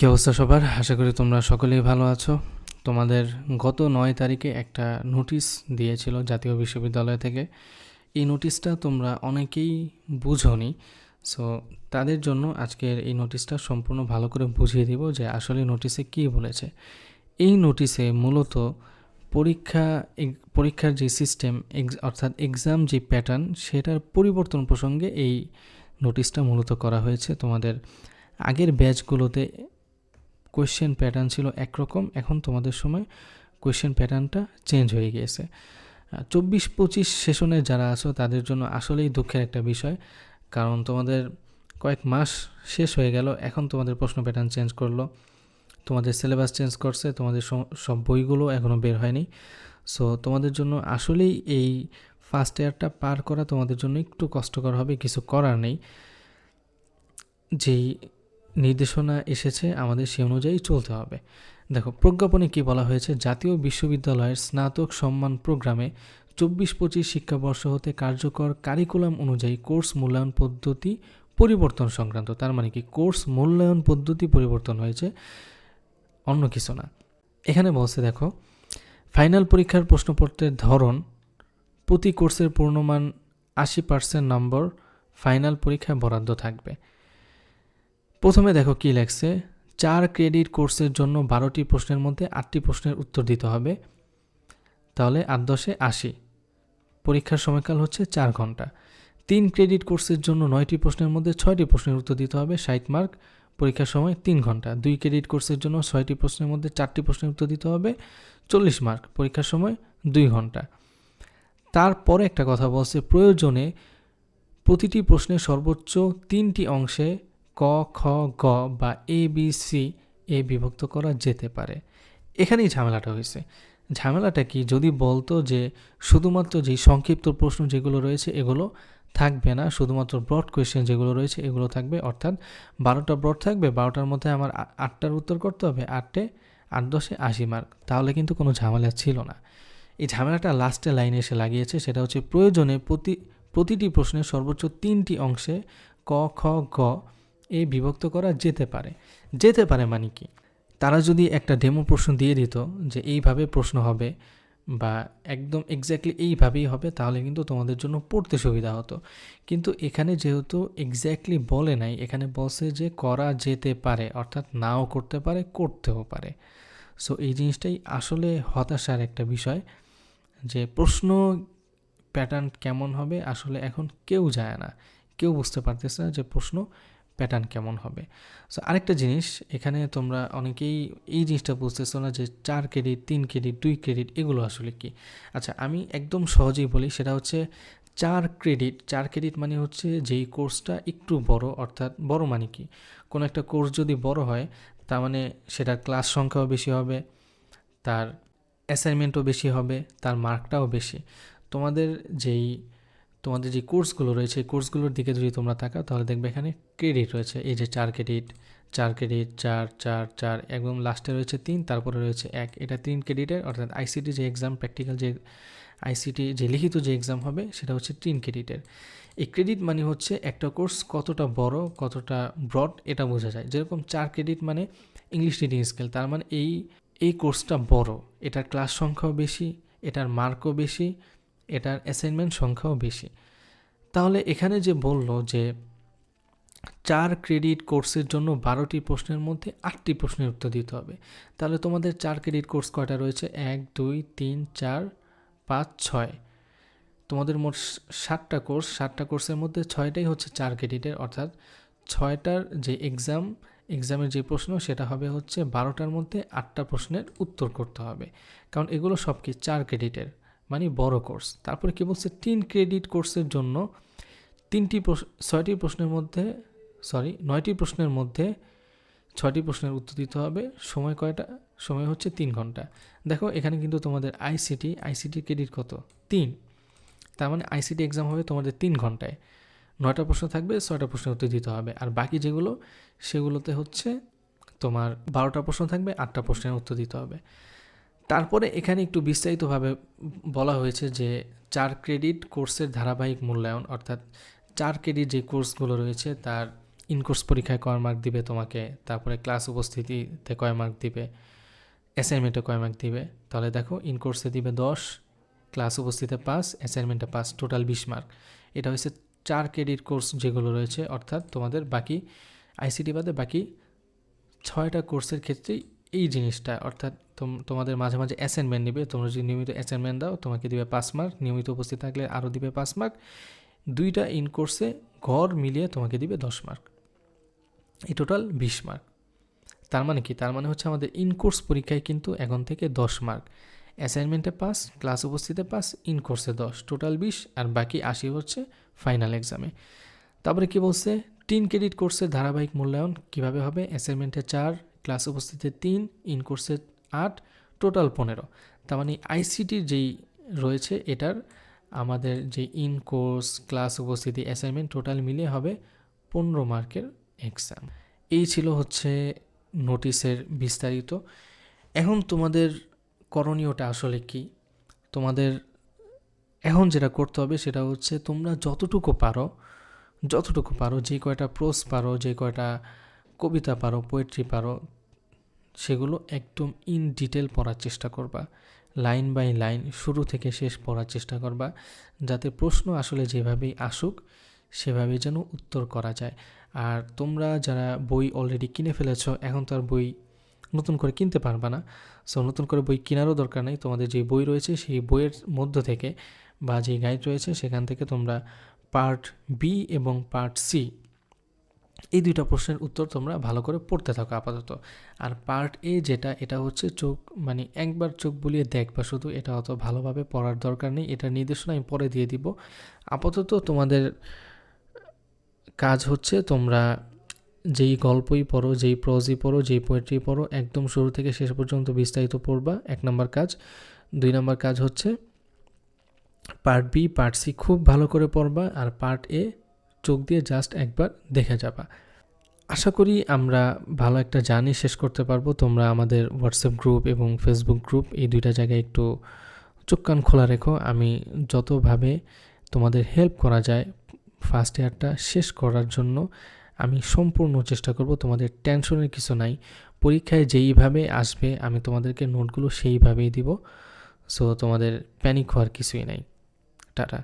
কি অবস্থা সবার? আশা করি তোমরা সকলেই ভালো আছো। তোমাদের গত নয় তারিখে একটা নোটিশ দিয়েছিল জাতীয় বিশ্ববিদ্যালয় থেকে। এই নোটিশটা তোমরা অনেকেই বুঝোনি। সো তাদের জন্য আজকের এই নোটিশটা সম্পূর্ণ ভালো করে বুঝিয়ে দিব যে আসলে নোটিশে কী বলেছে। এই নোটিশে মূলত পরীক্ষা পরীক্ষার যে সিস্টেম অর্থাৎ এক্সাম যে প্যাটার্ন, সেটার পরিবর্তন প্রসঙ্গে এই নোটিশটা মূলত করা হয়েছে। তোমাদের আগের ব্যাচগুলোতে কোয়েশ্চেন প্যাটার্ন ছিল একরকম। এখন তোমাদের সময় কোয়েশ্চেন প্যাটার্নটা চেঞ্জ হয়ে গিয়েছে। চব্বিশ পঁচিশ সেশনে যারা আছো, তাদের জন্য আসলেই দুঃখের একটা বিষয়। কারণ তোমাদের কয়েক মাস শেষ হয়ে গেল, এখন তোমাদের প্রশ্ন প্যাটার্ন চেঞ্জ করল। তোমাদের সিলেবাস চেঞ্জ করছে, তোমাদের সব বইগুলো এখনও বের হয়নি। সো তোমাদের জন্য আসলেই এই ফার্স্ট ইয়ারটা পার করা তোমাদের জন্য একটু কষ্টকর হবে, কিছু করার নেই। যেই নির্দেশনা এসেছে আমাদের সে অনুযায়ী চলতে হবে। দেখো, প্রজ্ঞাপনে কি বলা হয়েছে? জাতীয় বিশ্ববিদ্যালয়ের স্নাতক সম্মান প্রোগ্রামে চব্বিশ পঁচিশ শিক্ষাবর্ষ হতে কার্যকর কারিকুলাম অনুযায়ী কোর্স মূল্যায়ন পদ্ধতি পরিবর্তন সংক্রান্ত, তার মানে কি কোর্স মূল্যায়ন পদ্ধতি পরিবর্তন হয়েছে, অন্য কিছু না। এখানে বলছে, দেখো, ফাইনাল পরীক্ষার প্রশ্নপত্রের ধরন, প্রতি কোর্সের পূর্ণমান আশি পার্সেন্ট নম্বর ফাইনাল পরীক্ষায় বরাদ্দ থাকবে। প্রথমে দেখো কি লেখছে, চার ক্রেডিট কোর্সের জন্য বারোটি প্রশ্নের মধ্যে আটটি প্রশ্নের উত্তর দিতে হবে। তাহলে আট দশে আশি। পরীক্ষার সময়কাল হচ্ছে চার ঘণ্টা। তিন ক্রেডিট কোর্সের জন্য নয়টি প্রশ্নের মধ্যে ছয়টি প্রশ্নের উত্তর দিতে হবে, ষাট মার্ক। পরীক্ষার সময় তিন ঘণ্টা। দুই ক্রেডিট কোর্সের জন্য ছয়টি প্রশ্নের মধ্যে চারটি প্রশ্নের উত্তর দিতে হবে, চল্লিশ মার্ক। পরীক্ষার সময় দুই ঘণ্টা। তারপরে একটা কথা বলছে, প্রয়োজনে প্রতিটি প্রশ্নের সর্বোচ্চ তিনটি অংশে ক, খ, গ বা এ বি সি এ বিভক্ত করা যেতে পারে। এখানেই ঝামেলাটা হয়েছে। ঝামেলাটা কি? যদি বলতো যে শুধুমাত্র যেই সংক্ষিপ্ত প্রশ্ন যেগুলো রয়েছে এগুলো থাকবে না, শুধুমাত্র ব্রড কোয়েশ্চেন যেগুলো রয়েছে এগুলো থাকবে, অর্থাৎ বারোটা ব্রড থাকবে, বারোটার মধ্যে আমার আটটার উত্তর করতে হবে আটটে আট দশে আশি মার্ক তাহলে কিন্তু কোনো ঝামেলা ছিল না। এই ঝামেলাটা লাস্টে লাইনে এসে লাগিয়েছে, সেটা হচ্ছে প্রয়োজনে প্রতি, প্রতিটি প্রশ্নের সর্বোচ্চ তিনটি অংশে ক, খ, গ এ বিভক্ত করা যেতে পারে। যেতে পারে মানে কি? তারা যদি একটা ডেমো প্রশ্ন দিয়ে দিত যে এইভাবে প্রশ্ন হবে বা একদম এক্স্যাক্টলি এইভাবেই হবে, তাহলে কিন্তু তোমাদের জন্য পড়তে সুবিধা হতো। কিন্তু এখানে যেহেতু এক্স্যাক্টলি বলে নাই, এখানে বলছে যে করা যেতে পারে, অর্থাৎ নাও করতে পারে, করতেও পারে। সো এই জিনিসটাই আসলে হতাশার একটা বিষয় যে প্রশ্ন প্যাটার্ন কেমন হবে আসলে এখন কেউ যায় না। কেউ বুঝতে পারতেছে না যে প্রশ্ন প্যাটার্ন কেমন হবে? সো আরেকটা জিনিস, এখানে তোমরা অনেকেই এই জিনিসটা বুঝতেছো না যে চার ক্রেডিট তিন ক্রেডিট দুই ক্রেডিট এগুলো আসলে কি? আচ্ছা আমি একদম সহজেই বলি, সেটা হচ্ছে চার ক্রেডিট চার ক্রেডিট মানে হচ্ছে যেই কোর্সটা একটু বড়, অর্থাৎ বড় মানে কি? কোনো একটা কোর্স যদি বড় হয়, তার মানে সেটার ক্লাস সংখ্যাও বেশি হবে, তার অ্যাসাইনমেন্টও বেশি হবে, তার মার্কটাও বেশি। তোমাদের যেই তোমাদের যে কোর্সগুলো রয়েছে, এই কোর্সগুলোর দিকে যদি তোমরা তাকাও, তাহলে দেখবে এখানে ক্রেডিট রয়েছে। এই যে চার ক্রেডিট চার ক্রেডিট, চার চার চার, একদম লাস্টে রয়েছে তিন, তারপরে রয়েছে এক। এটা তিন ক্রেডিটের, অর্থাৎ আইসিটি যে এক্সাম প্র্যাকটিক্যাল যে আইসিটি যে লিখিত যে এক্সাম হবে, সেটা হচ্ছে তিন ক্রেডিটের। এই ক্রেডিট মানে হচ্ছে একটা কোর্স কতটা বড়, কতটা ব্রড এটা বোঝা যায়। যেরকম চার ক্রেডিট মানে ইংলিশ রিডিং স্কেল তার মানে এই এই কোর্সটা বড়। এটার ক্লাস সংখ্যাও বেশি, এটার মার্কও বেশি এটার অ্যাসাইনমেন্ট সংখ্যাও বেশি। তাহলে এখানে যে বলল যে চার ক্রেডিট কোর্সের জন্য বারোটি প্রশ্নের মধ্যে আটটি প্রশ্নের উত্তর দিতে হবে। তাহলে তোমাদের চার ক্রেডিট কোর্স কয়টা রয়েছে? এক, দুই, তিন, চার, পাঁচ, ছয়। তোমাদের মোট সাতটা কোর্স সাতটা কোর্সের মধ্যে ছয়টাই হচ্ছে চার ক্রেডিটের অর্থাৎ ছয়টার যে এক্সাম এক্সামের যে প্রশ্ন সেটা হবে হচ্ছে বারোটার মধ্যে আটটা প্রশ্নের উত্তর করতে হবে। কারণ এগুলো সব কি চার ক্রেডিটের মানে বড় কোর্স তারপরে কি বলছে? তিন ক্রেডিট কোর্সের জন্য তিনটি ছয়টি প্রশ্নের মধ্যে সরি নয়টি প্রশ্নের মধ্যে ছয়টি প্রশ্নের উত্তর দিতে হবে। সময় কয়টা? সময় হচ্ছে তিন ঘণ্টা। দেখো, এখানে কিন্তু তোমাদের আইসিটি আইসিটি ক্রেডিট কত? তিন। তার মানে আইসিটি এক্সাম হবে তোমাদের তিন ঘন্টায়। নয়টা প্রশ্ন থাকবে, ছয়টা প্রশ্নের উত্তর দিতে হবে। আর বাকি যেগুলো, সেগুলোতে হচ্ছে তোমার বারোটা প্রশ্ন থাকবে, আটটা প্রশ্নের উত্তর দিতে হবে। তারপরে এখানে একটু বিস্তারিতভাবে বলা হয়েছে যে চার ক্রেডিট কোর্সের ধারাবাহিক মূল্যায়ন, অর্থাৎ চার ক্রেডিট যে কোর্সগুলো রয়েছে তার ইনকোর্স পরীক্ষায় কয় মার্ক দিবে তোমাকে, তারপরে ক্লাস উপস্থিতিতে কয় মার্ক দিবে অ্যাসাইনমেন্টে কয় মার্ক দিবে, তাহলে দেখো ইনকোর্সে দিবে দশ, ক্লাস উপস্থিতিতে পাস অ্যাসাইনমেন্টে পাস টোটাল বিশ মার্ক। এটা হচ্ছে চার ক্রেডিট কোর্স যেগুলো রয়েছে, অর্থাৎ তোমাদের বাকি আইসিটি বাদে বাকি ছয়টা কোর্সের ক্ষেত্রেই এই জিনিসটা, অর্থাৎ তোম- তোমাদের মাঝে মাঝে অ্যাসাইনমেন্ট নেবে। তোমরা যদি নিয়মিত অ্যাসাইনমেন্ট দাও, তোমাকে দিবে পাঁচ মার্ক নিয়মিত উপস্থিত থাকলে আরও দিবে পাঁচ মার্ক দুইটা ইন কোর্সে ঘর মিলিয়ে তোমাকে দিবে দশ মার্ক এই টোটাল বিশ মার্ক তার মানে কি? তার মানে হচ্ছে আমাদের ইন কোর্স পরীক্ষায় কিন্তু এখন থেকে দশ মার্ক অ্যাসাইনমেন্টে পাস ক্লাস উপস্থিতে পাস ইন কোর্সে দশ। টোটাল বিশ আর বাকি আশি হচ্ছে ফাইনাল এক্সামে তারপরে কি বলছে? তিন ক্রেডিট কোর্সের ধারাবাহিক মূল্যায়ন কীভাবে হবে? অ্যাসাইনমেন্টে চার ক্লাস উপস্থিতিতে তিন ইন কোর্সে আট টোটাল পনেরো। তার মানে আইসিটির যেই রয়েছে, এটার আমাদের যে ইন কোর্স ক্লাস উপস্থিতি অ্যাসাইনমেন্ট টোটাল মিলিয়ে হবে পনেরো মার্কের এক্সাম এই ছিল হচ্ছে নোটিশের বিস্তারিত। এখন তোমাদের করণীয়টা আসলে কি? তোমাদের এখন যেটা করতে হবে সেটা হচ্ছে তোমরা যতটুকু পারো যতটুকু পারো, যে কয়টা প্রোস পারো, যে কয়টা কবিতা পারো পোয়েট্রি পারো, সেগুলো একদম ইন ডিটেল পড়ার চেষ্টা করবা। লাইন বাই লাইন শুরু থেকে শেষ পড়ার চেষ্টা করবা, যাতে প্রশ্ন আসলে যেভাবেই আসুক সেভাবে যেন উত্তর করা যায়। আর তোমরা যারা বই অলরেডি কিনে ফেলেছো, এখন তো আর বই নতুন করে কিনতে পারবা না। সো নতুন করে বই কেনারও দরকার নেই। তোমাদের যে বই রয়েছে, সেই বইয়ের মধ্য থেকে বা যে গাইড রয়েছে, সেখান থেকে তোমরা পার্ট বি এবং পার্ট সি এই দুইটা প্রশ্নের উত্তর তোমরা ভালো করে পড়তে থাকো আপাতত। আর পার্ট এ যেটা, এটা হচ্ছে চোখ মানে একবার চোখ বুলিয়ে দেখবা শুধু, এটা অত ভালোভাবে পড়ার দরকার নেই, এটা নির্দেশনা আমি পরে দিয়ে দিব। আপাতত তোমাদের কাজ হচ্ছে তোমরা যেই গল্পই পড়ো, যেই প্রজই পড়ো, যেই পোয়েট্রি পড়ো, একদম শুরু থেকে শেষ পর্যন্ত বিস্তারিত পড়বা, এক নম্বর কাজ। দুই নম্বর কাজ হচ্ছে পার্ট বি পার্ট সি খুব ভালো করে পড়বা, আর পার্ট এ চোখ দিয়ে জাস্ট একবার দেখে যাবা। আশা করি আমরা ভালো একটা জার্নি শেষ করতে পারব। তোমরা আমাদের হোয়াটসঅ্যাপ গ্রুপ এবং ফেসবুক গ্রুপ এই দুইটা জায়গায় একটু চোখ কান খোলা রেখো। আমি যতভাবে তোমাদের হেল্প করা যায় ফার্স্ট ইয়ারটা শেষ করার জন্য, আমি সম্পূর্ণ চেষ্টা করব। তোমাদের টেনশনের কিছু নাই। পরীক্ষায় যেইভাবে আসবে, আমি তোমাদেরকে নোটগুলো সেইভাবেই দিব। সো তোমাদের প্যানিক হওয়ার কিছুই নাই। টাটা।